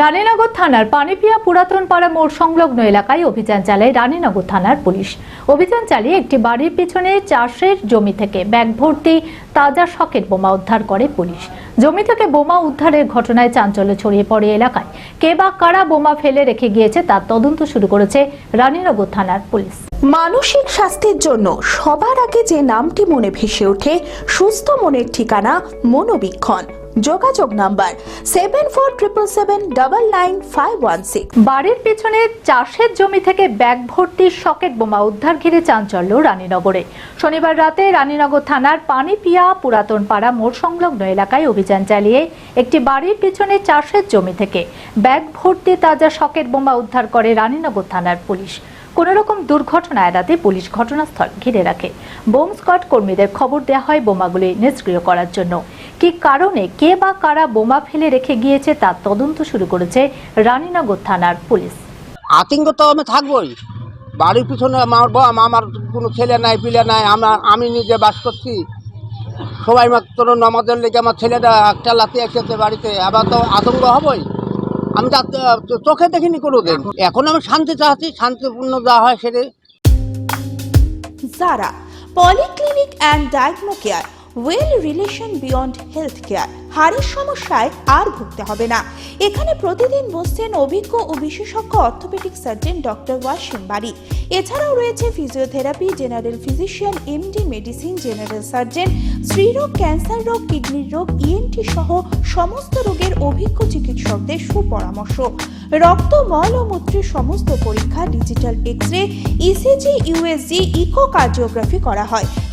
রানীনগর থানার পানিপিয়া পুরাতন পাড়া মোড় সংলগ্ন এলাকায় অভিযান চালায় রানীনগর থানার পুলিশ। অভিযান চালিয়ে একটি বাড়ির পিছনে চাষের জমি থেকে ব্যাগ ভর্তি তাজা শখের বোমা উদ্ধার করে পুলিশ। জমি থেকে বোমা উদ্ধারের ঘটনায় চাঞ্চল্য ছড়িয়ে পড়ে এলাকায়। কে বা কারা বোমা ফেলে রেখে গিয়েছে তার তদন্ত শুরু করেছে রানীনগর থানার পুলিশ। মানসিক স্বাস্থ্যের জন্য সবার আগে যে নামটি মনে ভেসে ওঠে, সুস্থ মনের ঠিকানা মনোবীক্ষণ। যোগাযোগ number seven four triple seven double nine five one six বাড়ির পেছনে চাষের জমি থেকে ব্যাগ ভর্তি সকেট বোমা উদ্ধার ঘিরে চাঞ্চল্য রানীনগরে। শনিবার রাতে রানীনগর থানার পানিপিয়া পুরাতন পাড়া মোড় সংলগ্ন এলাকায় অভিযান চালিয়ে একটি বাড়ির পেছনে চাষের জমি থেকে ব্যাগ ভর্তি তাজা সকেট বোমা উদ্ধার করে রানীনগর থানার পুলিশ। কোনো রকম দুর্ঘটনা এড়াতে পুলিশ ঘটনাস্থল ঘিরে রাখে। বোম স্কোয়াড কর্মীদের খবর দেওয়া হয় বোমাগুলি নিষ্ক্রিয় করার জন্য। কি কারণে কে বা কারা বোমা ফেলে রেখে গিয়েছে তার তদন্ত শুরু করেছে রানীনগর থানার পুলিশ। আতঙ্ক তো আমি থাকবোই। বাড়ির পিছনে আমার বাবা আমার কোনো ছেলে নাই পিলে নাই আমার আমি নিজে বাস করছি। সবাই মাত্র নমাজের লেগে আমার ছেলেটা একটা লাতি এসেছে বাড়িতে। আবার তো আতঙ্ক হবই। আমি তো চোখে দেখিনি কোনো দিন এখন আমি শান্তি চাচ্ছি শান্তিপূর্ণ যা হয় সেটা Jara polyclinic and diagno care well relation beyond health care হাড়ের সমস্যায় আর ভুগতে হবে না। এখানে প্রতিদিন বসছেন অভিজ্ঞ ও বিশেষজ্ঞ অর্থোপেডিক সার্জন ডক্টর ওয়াসিম বাড়ি এছাড়াও রয়েছে physiotherapy general physician MD medicine general surgeon স্ত্রীরোগ cancer রোগ কিডনির রোগ ইএনটি সহ সমস্ত রোগের অভিজ্ঞ চিকিৎসকদের সুপরামর্শ। রক্ত, মল ও মূত্রের সমস্ত পরীক্ষা digital X ray ECG USG echo echocardiography করা হয়।